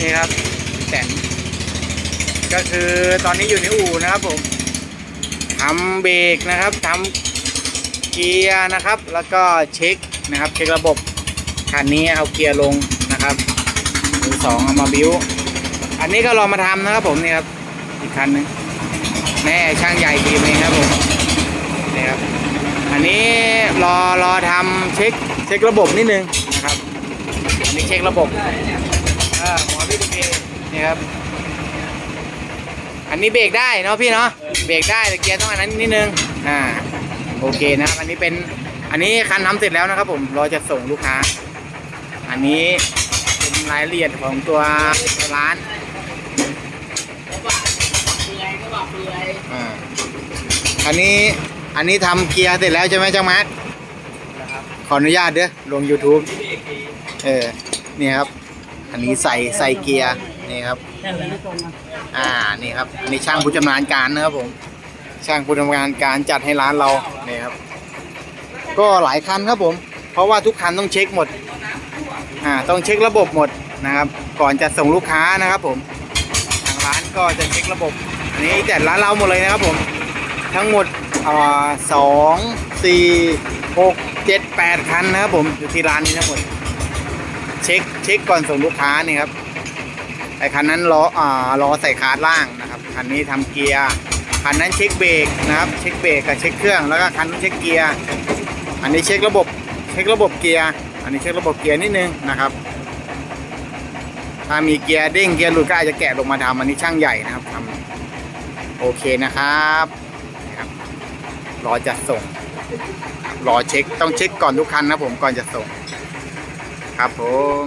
นี่ครับแตนก็คือตอนนี้อยู่ในอู่นะครับผมทำเบรกนะครับทำเกียร์นะครับ แล้วก็เช็คนะครับ เช็คระบบคันนี้เอาเกียร์ลงนะครับมือสองเอามาบิ้ว อันนี้ก็รอมาทำนะครับผมนี่ครับอีกคันหนึงแม่ช่างใหญ่ทีมเองครับผมนี่ครับอันนี้รอรอทำเช็คเช็คระบบนิดนึงนะครับอันนี้เช็คระบบ อ่าหมอพี่ดูเองนี่ครับ อันนี้เบรกได้เนาะพี่เนาะ เบรกได้แต่เกียร์ต้องอันนั้นนิดนึง อ่า โอเคนะครับ อันนี้เป็น อันนี้คันทำเสร็จแล้วนะครับ ผม รอจะส่งลูกค้า อันนี้เป็นรายละเอียดของตัวร้านอ่าอันนี้ อันนี้ทำเกียร์เสร็จแล้วใช่ไหมเจ้ามาร์คขออนุญาตเด้อ ลง YouTube เออ นี่ครับ อันนี้ใส่ใส่เกียร์นี่ครับอ่านี่ครับอันนี้ช่างผู้ชำนาญการนะครับผม ช่างผู้ชำนาญการจัดให้ร้านเรานี่ครับ ก็หลายคันครับผม เพราะว่าทุกคันต้องเช็คหมดอ่าต้องเช็คระบบหมดนะครับ ก่อนจะส่งลูกค้านะครับผมทางร้านก็จะเช็คระบบ อันนี้แต่ร้านเราหมดเลยนะครับผม ทั้งหมดอ่าสองสี่หกเจ็ดแปดคันนะครับผมอยู่ที่ร้านนี้ทั้งหมด เช็คเช็คก่อนส่งลูกค้านี่ครับไอคันนั้นล้ออ่าล้อใส่คาร์ดล่างนะครับคันนี้ทำเกียร์คันนั้นเช็คเบรกนะครับเช็คเบรกกับเช็คเครื่องแล้วก็คันนู้นเช็คเกียร์อันนี้เช็คระบบเช็คระบบเกียร์อันนี้เช็คระบบเกียร์นิดนึงนะครับ ถ้ามีเกียร์เด้งเกียร์หลุดก็อาจจะแกะลงมาทำอันนี้ช่างใหญ่นะครับทำโอเคนะครับนะครับรอจัดส่งรอเช็คต้องเช็คก่อนทุกคันนะผมก่อนจะส่ง ครับผม